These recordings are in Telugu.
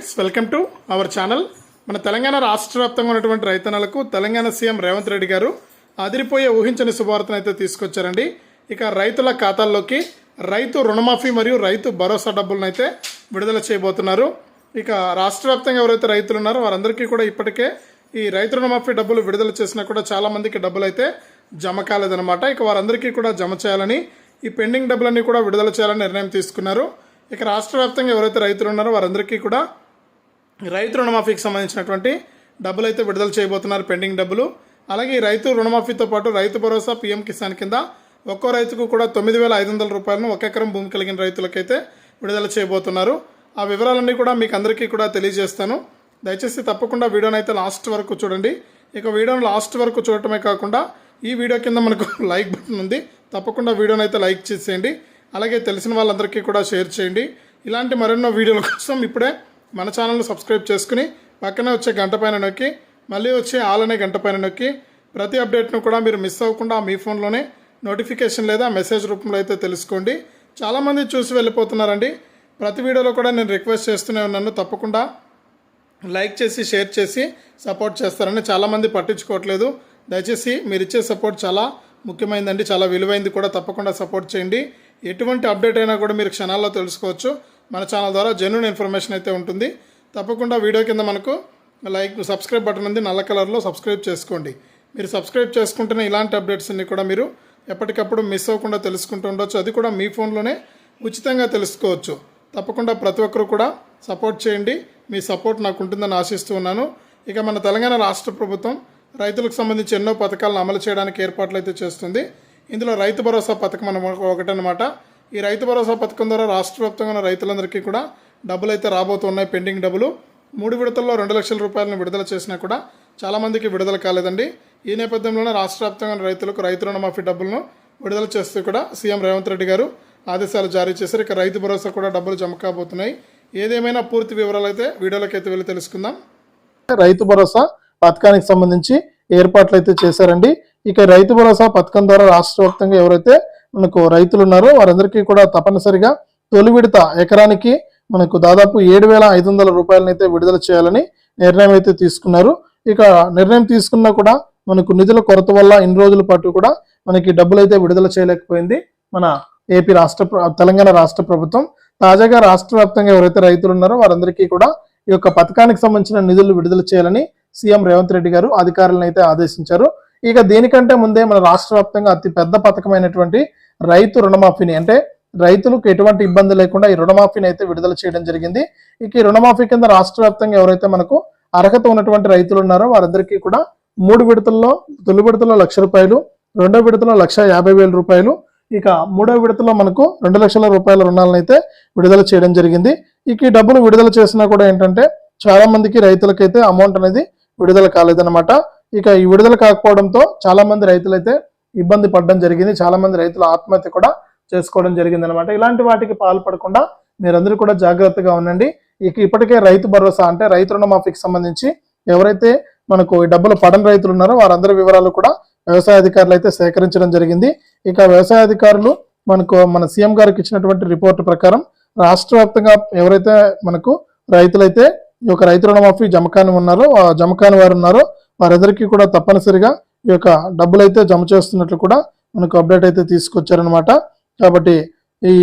Friends welcome to our channel. మన తెలంగాణ రాష్ట్ర వ్యాప్తంగా ఉన్నటువంటి రైతన్నలకు తెలంగాణ సీఎం రేవంత్ రెడ్డి గారు అదిరిపోయే ఊహించని శుభవార్తను అయితే తీసుకొచ్చారండి. ఇక రైతుల ఖాతాల్లోకి రైతు రుణమాఫీ మరియు రైతు భరోసా డబ్బులను అయితే విడుదల చేయబోతున్నారు. ఇక రాష్ట్ర వ్యాప్తంగా ఎవరైతే రైతులు ఉన్నారో వారందరికీ కూడా ఇప్పటికే ఈ రైతు రుణమాఫీ డబ్బులు విడుదల చేసినా కూడా చాలామందికి డబ్బులు అయితే జమ కాలేదన్నమాట. ఇక వారందరికీ కూడా జమ చేయాలని ఈ పెండింగ్ డబ్బులన్నీ కూడా విడుదల చేయాలని నిర్ణయం తీసుకున్నారు. ఇక రాష్ట్ర వ్యాప్తంగా ఎవరైతే రైతులు ఉన్నారో వారందరికీ కూడా రైతు రుణమాఫీకి సంబంధించినటువంటి డబ్బులు అయితే విడుదల చేయబోతున్నారు పెండింగ్ డబ్బులు. అలాగే ఈ రైతు రుణమాఫీతో పాటు రైతు భరోసా పీఎం కిసాన్ కింద ఒక్కో రైతుకు కూడా తొమ్మిది వేల ఐదు వందల రూపాయలను ఒక ఎకరం భూమి కలిగిన రైతులకైతే విడుదల చేయబోతున్నారు. ఆ వివరాలన్నీ కూడా మీకు అందరికీ కూడా తెలియజేస్తాను. దయచేసి తప్పకుండా వీడియోని అయితే లాస్ట్ వరకు చూడండి. ఇక వీడియోని లాస్ట్ వరకు చూడటమే కాకుండా ఈ వీడియో కింద మనకు లైక్ బటన్ ఉంది. తప్పకుండా వీడియోని అయితే లైక్ చేసేయండి. అలాగే తెలిసిన వాళ్ళందరికీ కూడా షేర్ చేయండి. ఇలాంటి మరెన్నో వీడియోల కోసం ఇప్పుడే మన ఛానల్ని సబ్స్క్రైబ్ చేసుకుని పక్కనే వచ్చే గంట పైన నొక్కి మళ్ళీ వచ్చే ఆల్ అనే గంట పైన నొక్కి ప్రతి అప్డేట్ను కూడా మీరు మిస్ అవ్వకుండా మీ ఫోన్లోనే నోటిఫికేషన్ లేదా మెసేజ్ రూపంలో అయితే తెలుసుకోండి. చాలామంది చూసి వెళ్ళిపోతున్నారండి. ప్రతి వీడియోలో కూడా నేను రిక్వెస్ట్ చేస్తూనే ఉన్నాను. తప్పకుండా లైక్ చేసి షేర్ చేసి సపోర్ట్ చేస్తారని చాలామంది పట్టించుకోవట్లేదు. దయచేసి మీరు ఇచ్చే సపోర్ట్ చాలా ముఖ్యమైనదండి చాలా విలువైంది కూడా తప్పకుండా సపోర్ట్ చేయండి. ఎటువంటి అప్డేట్ అయినా కూడా మీరు క్షణాల్లో తెలుసుకోవచ్చు. మన ఛానల్ ద్వారా జెన్యున్ ఇన్ఫర్మేషన్ అయితే ఉంటుంది. తప్పకుండా వీడియో కింద మనకు లైక్ సబ్స్క్రైబ్ బటన్ ఉంది. నల్ల కలర్లో సబ్స్క్రైబ్ చేసుకోండి. మీరు సబ్స్క్రైబ్ చేసుకుంటేనే ఇలాంటి అప్డేట్స్ అన్ని కూడా మీరు ఎప్పటికప్పుడు మిస్ అవ్వకుండా తెలుసుకుంటూ ఉండొచ్చు. అది కూడా మీ ఫోన్లోనే ఉచితంగా తెలుసుకోవచ్చు. తప్పకుండా ప్రతి ఒక్కరు కూడా సపోర్ట్ చేయండి. మీ సపోర్ట్ నాకు ఉంటుందని ఆశిస్తూ ఉన్నాను. ఇక మన తెలంగాణ రాష్ట్ర ప్రభుత్వం రైతులకు సంబంధించి ఎన్నో పథకాలను అమలు చేయడానికి ఏర్పాట్లు అయితే చేస్తుంది. ఇందులో రైతు భరోసా పథకం అన్న ఒకటనమాట ఈ రైతు భరోసా పథకం ద్వారా రాష్ట్ర వ్యాప్తంగా ఉన్న రైతులందరికీ కూడా డబ్బులు అయితే రాబోతున్నాయి పెండింగ్ డబ్బులు. మూడు విడతల్లో రెండు లక్షల రూపాయలను విడుదల చేసినా కూడా చాలామందికి విడుదల కాలేదండి. ఈ నేపథ్యంలోనే రాష్ట్ర వ్యాప్తంగా రైతులకు రైతు రుణమాఫీ డబ్బులను విడుదల చేస్తూ కూడా సీఎం రేవంత్ రెడ్డి గారు ఆదేశాలు జారీ చేశారు. ఇక రైతు భరోసా కూడా డబ్బులు జమ కాబోతున్నాయి. ఏదేమైనా పూర్తి వివరాలు అయితే వీడియోలోకి అయితే వెళ్ళి తెలుసుకుందాం. రైతు భరోసా పథకానికి సంబంధించి ఏర్పాట్లు అయితే చేశారండి. ఇక రైతు భరోసా పథకం ద్వారా రాష్ట్ర వ్యాప్తంగా ఎవరైతే మనకు రైతులు ఉన్నారు వారందరికీ కూడా తప్పనిసరిగా తొలి విడత ఎకరానికి మనకు దాదాపు ఏడు వేల ఐదు వందల రూపాయలనైతే విడుదల చేయాలని నిర్ణయం అయితే తీసుకున్నారు. ఇక నిర్ణయం తీసుకున్నా కూడా మనకు నిధుల కొరత వల్ల ఇన్ని రోజుల పాటు కూడా మనకి డబ్బులు అయితే విడుదల చేయలేకపోయింది. మన ఏపీ రాష్ట్ర తెలంగాణ రాష్ట్ర ప్రభుత్వం. తాజాగా రాష్ట్ర వ్యాప్తంగా ఎవరైతే రైతులు ఉన్నారో వారందరికీ కూడా ఈ యొక్క పథకానికి సంబంధించిన నిధులు విడుదల చేయాలని సీఎం రేవంత్ రెడ్డి గారు అధికారులను అయితే ఆదేశించారు. ఇక దీనికంటే ముందే మన రాష్ట్ర వ్యాప్తంగా అతి పెద్ద పథకమైనటువంటి రైతు రుణమాఫీని అంటే రైతులకు ఎటువంటి ఇబ్బంది లేకుండా ఈ రుణమాఫీని అయితే విడుదల చేయడం జరిగింది. ఇక ఈ రుణమాఫీ కింద రాష్ట్ర వ్యాప్తంగా ఎవరైతే మనకు అర్హత ఉన్నటువంటి రైతులు ఉన్నారో వారందరికీ కూడా మూడు విడతల్లో తొలి విడతలో లక్ష రూపాయలు రెండో విడతలో లక్ష యాభై వేల రూపాయలు ఇక మూడో విడతలో మనకు రెండు లక్షల రూపాయల రుణాలను అయితే విడుదల చేయడం జరిగింది. ఇక ఈ డబ్బులు విడుదల చేసినా కూడా ఏంటంటే చాలా మందికి రైతులకైతే అమౌంట్ అనేది విడుదల కాలేదన్నమాట. ఇక ఈ విడుదల కాకపోవడంతో చాలా మంది రైతులైతే ఇబ్బంది పడడం జరిగింది. చాలా మంది రైతులు ఆత్మహత్య కూడా చేసుకోవడం జరిగింది అనమాట ఇలాంటి వాటికి పాల్పడకుండా మీరందరూ కూడా జాగ్రత్తగా ఉండండి. ఇక ఇప్పటికే రైతు భరోసా అంటే రైతు రుణమాఫీకి సంబంధించి ఎవరైతే మనకు ఈ డబ్బులు పడని రైతులు ఉన్నారో వారందరి వివరాలు కూడా వ్యవసాయ అధికారులు అయితే సేకరించడం జరిగింది. ఇక వ్యవసాయ అధికారులు మనకు మన సీఎం గారికి ఇచ్చినటువంటి రిపోర్ట్ ప్రకారం రాష్ట్ర వ్యాప్తంగా ఎవరైతే మనకు రైతులైతే ఈ యొక్క రైతు రుణమాఫీ జమకాని ఉన్నారో జమకాని వారు ఉన్నారో వారందరికీ కూడా తప్పనిసరిగా ఈ యొక్క డబ్బులు అయితే జమ చేస్తున్నట్లు కూడా మనకు అప్డేట్ అయితే తీసుకొచ్చారనమాట కాబట్టి ఈ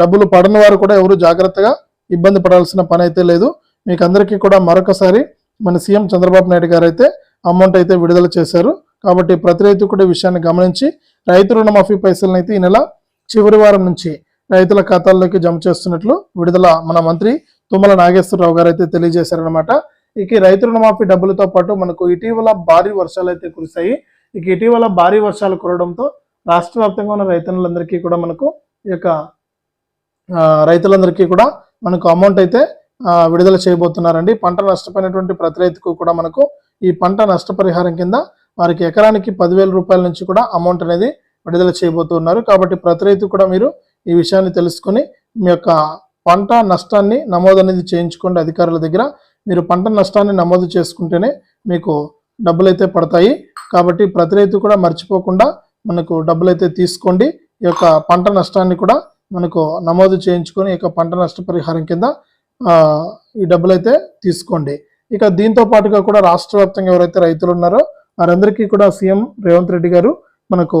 డబ్బులు పడని వారు కూడా ఎవరు జాగ్రత్తగా ఇబ్బంది పడాల్సిన పని అయితే లేదు. మీకు అందరికీ కూడా మరొకసారి మన సీఎం చంద్రబాబు నాయుడు గారు అయితే అమౌంట్ అయితే విడుదల చేశారు. కాబట్టి ప్రతి రైతు కూడా ఈ విషయాన్ని గమనించి రైతు రుణమాఫీ పైసలను అయితే ఈ నెల చివరి వారం నుంచి రైతుల ఖాతాల్లోకి జమ చేస్తున్నట్లు విడుదల మన మంత్రి తుమ్మల నాగేశ్వరరావు గారు అయితే తెలియజేశారనమాట ఇక రైతు రుణమాఫీ డబ్బులతో పాటు మనకు ఇటీవల భారీ వర్షాలు అయితే కురిశాయి. ఇక ఇటీవల భారీ వర్షాలు కురవడంతో రాష్ట్ర వ్యాప్తంగా ఉన్న రైతులందరికీ కూడా మనకు ఈ యొక్క రైతులందరికీ కూడా మనకు అమౌంట్ అయితే విడుదల చేయబోతున్నారండి. పంట నష్టపోయినటువంటి ప్రతి రైతుకు కూడా మనకు ఈ పంట నష్టపరిహారం కింద వారికి ఎకరానికి పదివేల రూపాయల నుంచి కూడా అమౌంట్ అనేది విడుదల చేయబోతున్నారు. కాబట్టి ప్రతి రైతు కూడా మీరు ఈ విషయాన్ని తెలుసుకొని మీ యొక్క పంట నష్టాన్ని నమోదు అనేది చేయించుకోండి అధికారుల దగ్గర. మీరు పంట నష్టాన్ని నమోదు చేసుకుంటేనే మీకు డబ్బులు అయితే పడతాయి. కాబట్టి ప్రతి రైతు కూడా మర్చిపోకుండా మనకు డబ్బులు అయితే తీసుకోండి. ఈ యొక్క పంట నష్టాన్ని కూడా మనకు నమోదు చేయించుకొని ఈ యొక్క పంట నష్టపరిహారం కింద ఈ డబ్బులు అయితే తీసుకోండి. ఇక దీంతో పాటుగా కూడా రాష్ట్ర వ్యాప్తంగా ఎవరైతే రైతులు ఉన్నారో వారందరికీ కూడా సీఎం రేవంత్ రెడ్డి గారు మనకు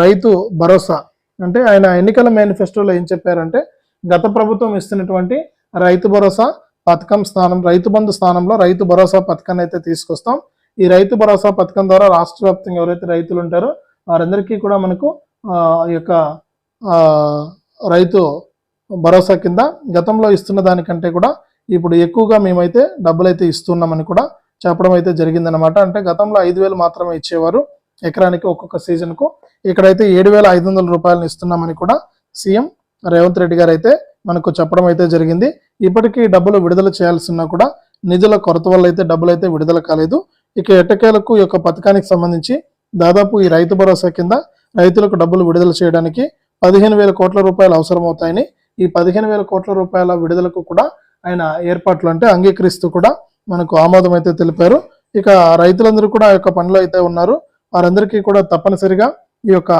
రైతు భరోసా. అంటే ఆయన ఎన్నికల మేనిఫెస్టోలో ఏం చెప్పారంటే గత ప్రభుత్వం ఇస్తున్నటువంటి రైతు భరోసా పథకం స్థానం రైతు బంధు స్థానంలో రైతు భరోసా పథకాన్ని అయితే తీసుకొస్తాం. ఈ రైతు భరోసా పథకం ద్వారా రాష్ట్ర వ్యాప్తంగా ఎవరైతే రైతులు ఉంటారో వారందరికీ కూడా మనకు ఈ యొక్క రైతు భరోసా కింద గతంలో ఇస్తున్న దానికంటే కూడా ఇప్పుడు ఎక్కువగా మేమైతే డబ్బులు అయితే ఇస్తున్నామని కూడా చెప్పడం అయితే జరిగిందనమాట అంటే గతంలో ఐదు వేలు మాత్రమే ఇచ్చేవారు ఎకరానికి ఒక్కొక్క సీజన్కు. ఇక్కడైతే ఏడు వేల ఐదు వందల రూపాయలను ఇస్తున్నామని కూడా సీఎం రేవంత్ రెడ్డి గారు అయితే మనకు చెప్పడం అయితే జరిగింది. ఇప్పటికీ డబ్బులు విడుదల చేయాల్సిన కూడా నిధుల కొరత వల్ల అయితే డబ్బులు అయితే విడుదల కాలేదు. ఇక ఎట్టకేలకు ఈ యొక్క పథకానికి సంబంధించి దాదాపు ఈ రైతు భరోసా కింద రైతులకు డబ్బులు విడుదల చేయడానికి పదిహేను వేల కోట్ల రూపాయలు అవసరమవుతాయని ఈ పదిహేను వేల కోట్ల రూపాయల విడుదలకు కూడా ఆయన ఏర్పాట్లు అంటే అంగీకరిస్తూ కూడా మనకు ఆమోదం అయితే తెలిపారు. ఇక రైతులందరూ కూడా ఆ యొక్క పనిలో అయితే ఉన్నారు. వారందరికీ కూడా తప్పనిసరిగా ఈ యొక్క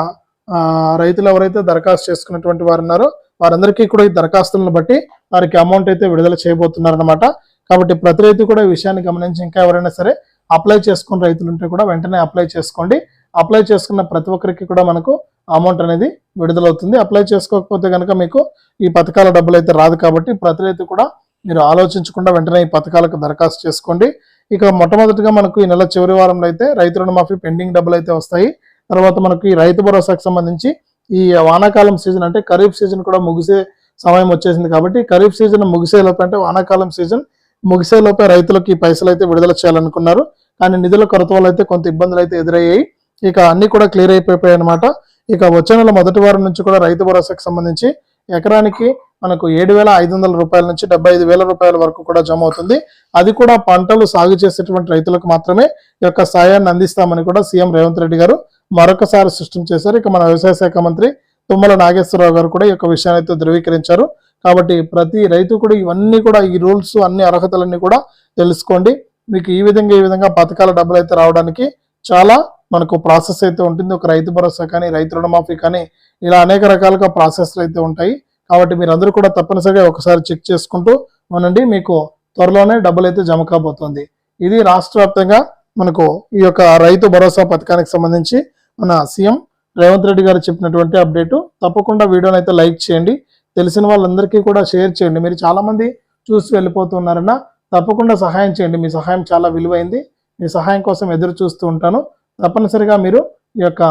రైతులు ఎవరైతే దరఖాస్తు చేసుకున్నటువంటి వారు ఉన్నారో వారందరికీ కూడా ఈ దరఖాస్తులను బట్టి వారికి అమౌంట్ అయితే విడుదల చేయబోతున్నారనమాట కాబట్టి ప్రతి రైతు కూడా ఈ విషయాన్ని గమనించి ఇంకా ఎవరైనా సరే అప్లై చేసుకున్న రైతులు ఉంటే కూడా వెంటనే అప్లై చేసుకోండి. అప్లై చేసుకున్న ప్రతి ఒక్కరికి కూడా మనకు అమౌంట్ అనేది విడుదలవుతుంది. అప్లై చేసుకోకపోతే కనుక మీకు ఈ పథకాల డబ్బులు అయితే రాదు కాబట్టి ప్రతి రైతు కూడా మీరు ఆలోచించకుండా వెంటనే ఈ పథకాలకు దరఖాస్తు చేసుకోండి. ఇక మొట్టమొదటిగా మనకు ఈ నెల చివరి వారంలో అయితే రైతు రుణమాఫీ పెండింగ్ డబ్బులు అయితే వస్తాయి. తర్వాత మనకు ఈ రైతు భరోసాకు సంబంధించి ఈ వానాకాలం సీజన్ అంటే ఖరీఫ్ సీజన్ కూడా ముగిసే సమయం వచ్చేసింది కాబట్టి ఖరీఫ్ సీజన్ ముగిసే అంటే వానాకాలం సీజన్ ముగిసే లోపే రైతులకు ఈ పైసలు అయితే విడుదల చేయాలనుకున్నారు. కానీ నిధుల కొరత వల్ల అయితే కొంత ఇబ్బందులు అయితే ఎదురయ్యాయి. ఇక అన్ని కూడా క్లియర్ అయిపోయాయి అనమాట ఇక వచ్చే నెల మొదటి వారం నుంచి కూడా రైతు భరోసాకు సంబంధించి ఎకరానికి మనకు ఏడు వేల ఐదు వందల రూపాయల నుంచి డెబ్బై ఐదు వేల రూపాయల వరకు కూడా జమ అవుతుంది. అది కూడా పంటలు సాగు చేసేటువంటి రైతులకు మాత్రమే ఈ యొక్క సాయాన్ని అందిస్తామని కూడా సీఎం రేవంత్ రెడ్డి గారు మరొకసారి స్పష్టం చేశారు. ఇక మన వ్యవసాయ శాఖ మంత్రి తుమ్మల నాగేశ్వరరావు గారు కూడా ఈ యొక్క విషయాన్ని అయితే ధృవీకరించారు. కాబట్టి ప్రతి రైతు కూడా ఇవన్నీ కూడా ఈ రూల్స్ అన్ని అర్హతలన్నీ కూడా తెలుసుకోండి. మీకు ఈ విధంగా ఈ విధంగా పథకాల డబ్బులు అయితే రావడానికి చాలా మనకు ప్రాసెస్ అయితే ఉంటుంది. ఒక రైతు భరోసా కానీ రైతు రుణమాఫీ కానీ ఇలా అనేక రకాలుగా ప్రాసెస్లు అయితే ఉంటాయి. కాబట్టి మీరు అందరూ కూడా తప్పనిసరిగా ఒకసారి చెక్ చేసుకుంటూ ఉండండి. మీకు త్వరలోనే డబ్బులు అయితే జమ కాబోతుంది. ఇది రాష్ట్ర వ్యాప్తంగా మనకు ఈ యొక్క రైతు భరోసా పథకానికి సంబంధించి మన సీఎం రేవంత్ రెడ్డి గారు చెప్పినటువంటి అప్డేటు. తప్పకుండా వీడియోని అయితే లైక్ చేయండి. తెలిసిన వాళ్ళందరికీ కూడా షేర్ చేయండి. మీరు చాలామంది చూసి వెళ్ళిపోతున్నారన్న తప్పకుండా సహాయం చేయండి. మీ సహాయం చాలా విలువైంది. మీ సహాయం కోసం ఎదురు చూస్తూ ఉంటాను. తప్పనిసరిగా మీరు ఈ యొక్క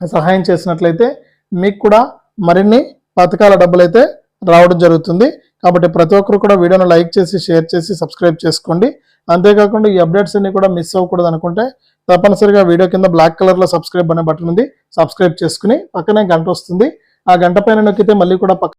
సహాయం చేసినట్లయితే మీకు కూడా మరిన్ని పథకాల డబ్బులైతే రావడం జరుగుతుంది. కాబట్టి ప్రతి ఒక్కరు కూడా వీడియోను లైక్ చేసి షేర్ చేసి సబ్స్క్రైబ్ చేసుకోండి. అంతేకాకుండా ఈ అప్డేట్స్ అన్ని కూడా మిస్ అవ్వకూడదు అనుకుంటే తప్పనిసరిగా వీడియో కింద బ్లాక్ కలర్లో సబ్స్క్రైబ్ అనే బటన్ ఉంది. సబ్స్క్రైబ్ చేసుకుని పక్కనే గంట వస్తుంది. ఆ గంట పైన నొక్కితే మళ్ళీ కూడా పక్క